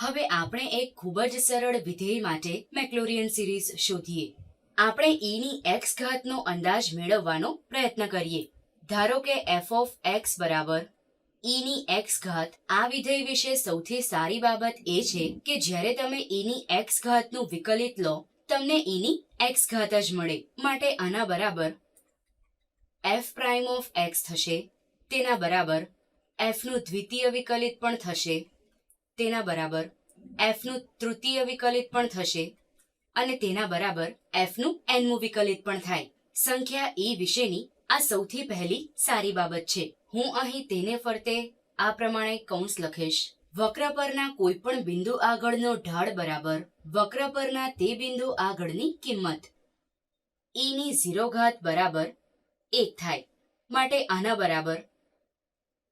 હવે આપણે એક ખૂબ જ સરળ વિધેય માટે મેક્લોરિયન સિરીઝ શોધીએ. આપણે ઈની ની x ઘાતનો અંદાજ મેળવવાનો પ્રયત્ન કરીએ. ધારો કે એફ ઓફ એક્સ બરાબર ઈની ની x ઘાત આ વિધેય વિશે સૌથી સારી બાબત એ છે કે જ્યારે તમે ઈની ની x ઘાતનું વિકલિત લો, તમને ઈની x ઘાત જ મળે. માટે આના બરાબર એફ પ્રાઇમ ઓફ એક્સ થશે. તેના બરાબર એફનું દ્વિતીય વિકલિત પણ થશે. તેના બરાબર એફનું તૃતીય વિકલિત પણ થશે અને તેના બરાબર એફનું nમું વિકલિત પણ થાય. સંખ્યા એ વિશેની આ સૌથી પહેલી સારી બાબત છે. હું અહીં તેને ફરતે આ પ્રમાણે કૌંસ લખીશ. વક્ર પરના કોઈ પણ બિંદુ આગળનો ઢાળ બરાબર વક્ર પરના તે બિંદુ આગળની કિંમત ઈની ની ઝીરો ઘાત બરાબર એક થાય. માટે આના બરાબર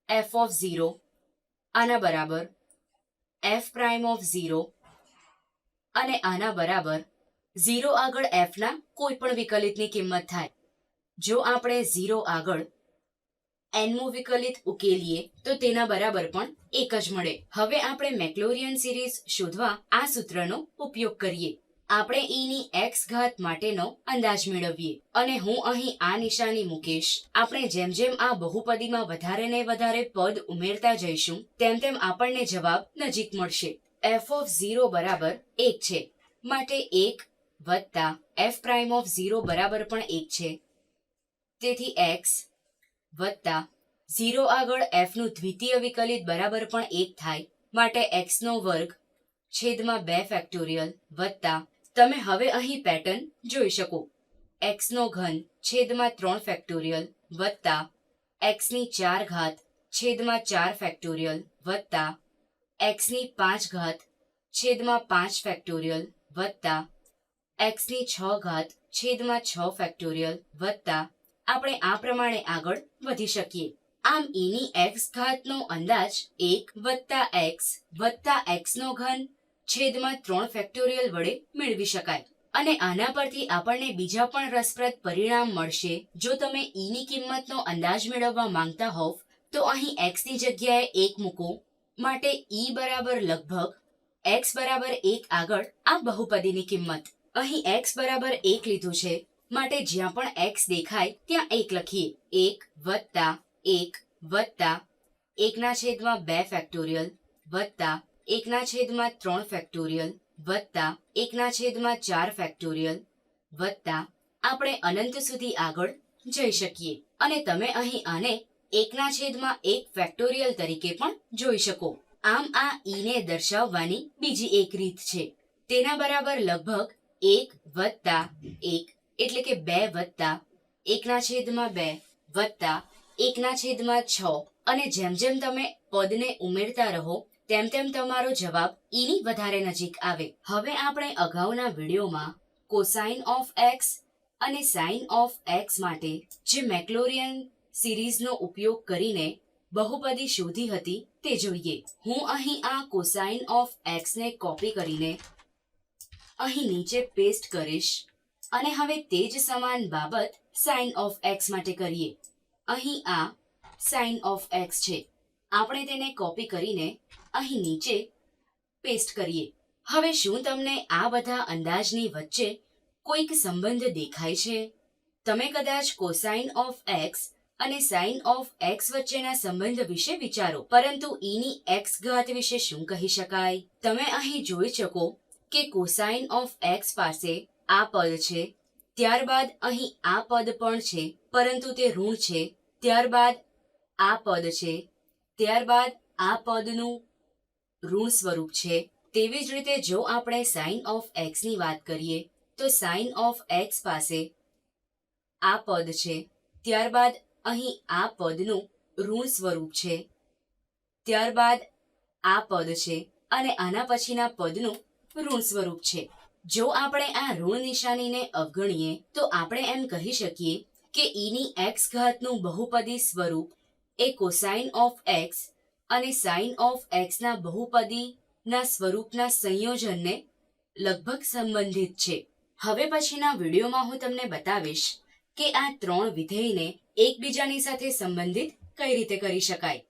એફ ઓફ ઝીરો આના બરાબર f પ્રાઇમ ઓફ ઝીરો અને આના બરાબર ઝીરો આગળ એફના કોઈ પણ વિકલિતની કિંમત થાય. જો આપણે ઝીરો આગળ nમું વિકલિત ઉકેલીએ, તો તેના બરાબર પણ એક જ મળે. હવે આપણે મેક્લોરિયન સિરીઝ શોધવા આ સૂત્રનો ઉપયોગ કરીએ. આપણે ઈની એક્સ ઘાત માટેનો અંદાજ મેળવીએ. અને હું અહીં આ નિશાની મૂકીશ. આપણે જેમ જેમ આ બહુપદીમાં વધારે ને વધારે પદ ઉમેરતા જઈશું, તેમ તેમ આપણને જવાબ નજીક મળશે. એફ ઓફ ઝીરો બરાબર એક છે. માટે એક વત્તા એફ પ્રાઇમ ઓફ ઝીરો બરાબર પણ એક છે. તેથી એક્સ વત્તા ઝીરો આગળ એફનું દ્વિતીય વિકલિત બરાબર પણ એક થાય. માટે એક્સનો વર્ગ છેદમાં બે ફેક્ટોરિયલ વત્તા તમે હવે અહીં પેટર્ન જોઈ શકો. એક્સનો ઘન છેદમાં ત્રણ ફેક્ટોરિયલ વત્તા એક્સની ચાર ઘાત છેદમાં ચાર ફેક્ટોરિયલ વત્તા એક્સની પાંચ ઘાત છેદમાં પાંચ ફેક્ટોરિયલ વત્તા એક્સની છ ઘાત છેદમાં છ ફેક્ટોરિયલ વત્તા. આપણે આ પ્રમાણે આગળ વધી શકીએ. આમ એની એક્સ ઘાતનો અંદાજ એક વત્તા એક્સ વત્તા એક્સનો ઘન છેદમાં ત્રણ ફેક્ટોરિયલ વડે મેળવી શકાય. અને આના પરથી આપણને બીજા પણ રસપ્રદ પરિણામ મળશે. જો તમે ઈની કિંમતનો અંદાજ મેળવવા માંગતા હોવ, તો અહીં એક્સની જગ્યાએ એક મૂકો. માટે ઈ બરાબર લગભગ એક્સ બરાબર એક આગળ આ બહુપદીની કિંમત. અહીં એક્સ બરાબર એક લીધું છે. માટે જ્યાં પણ એક્સ દેખાય, ત્યાં એક લખીએ. એક વત્તા એક વત્તા એકના છેદમાં બે ફેક્ટોરિયલ વત્તા એકના છેદમાં ત્રણ ફેક્ટોરિયલ વત્તા એકના છેદમાં ચાર ફેક્ટોરિયલ વત્તા આપણે અનંત સુધી આગળ જઈ શકીએ. અને તમે અહીં આને એકના છેદમાં એક ફેક્ટોરિયલ તરીકે પણ જોઈ શકો. આમ આ ઈને દર્શાવવાની બીજી એક રીત છે. તેના બરાબર લગભગ એક વત્તા એક એટલે કે બે વત્તા એકના છેદમાં બે વત્તા એકના છેદમાં છ. અને જેમ જેમ તમે પદને ઉમેરતા રહો તેમ તેમ તમારો જવાબ ઈની વધારે નજીક આવે. હવે આપણે અગાઉના વિડીયોમાં કોસાઇન ઓફ એક્સ અને સાઇન ઓફ એક્સ માટે જે મેક્લોરિયન સિરીઝનો ઉપયોગ કરીને બહુપદી શોધી હતી તે જોઈએ. હું અહીં આ કોસાઇન ઓફ એક્સને કોપી કરીને અહીં નીચે પેસ્ટ કરીશ અને હવે તે જ સમાન બાબત સાઇન ઓફ એક્સ માટે કરીએ. અહીં આ સાઇન ઓફ એક્સ છે. આપણે તેને કોપી કરીને અહીં નીચે પેસ્ટ કરીએ. હવે શું તમને આ બધા અંદાજની વચ્ચે કોઈક સંબંધ દેખાય છે? તમે કદાચ કોસાઇન ઓફ એક્સ અને સાઇન ઓફ એક્સ વચ્ચેના સંબંધ વિશે વિચારો, પરંતુ ઈની એક્સ ઘાત વિશે શું કહી શકાય? તમે અહીં જોઈ શકો કે કોસાઇન ઓફ એક્સ પાસે આ પદ છે, ત્યારબાદ અહીં આ પદ પણ છે, પરંતુ તે ઋણ છે, ત્યારબાદ આ પદ છે ત્યારબાદ આ પદનું ઋણ સ્વરૂપ છે. તેવી જ રીતે જો આપણે સાઇન ઓફ એક્સની વાત કરીએ, તો સાઇન ઓફ એક્સ પાસે આ પદ છે. ત્યારબાદ અહીં આ પદનું ઋણ સ્વરૂપ છે. ત્યારબાદ આ પદ છે અને આના પછીના પદનું ઋણ સ્વરૂપ છે. જો આપણે આ ઋણ નિશાનીને અવગણીએ, તો આપણે એમ કહી શકીએ કે ઈની એક્સ ઘાતનું બહુપદી સ્વરૂપ એ કોસાઇન ઓફ એક્સ અને સાઇન ઓફ એક્સના બહુપદીના સ્વરૂપના સંયોજનને લગભગ સંબંધિત છે. હવે પછીના વિડીયોમાં હું તમને બતાવીશ કે આ ત્રણ વિધેયને એકબીજાની સાથે સંબંધિત કઈ રીતે કરી શકાય.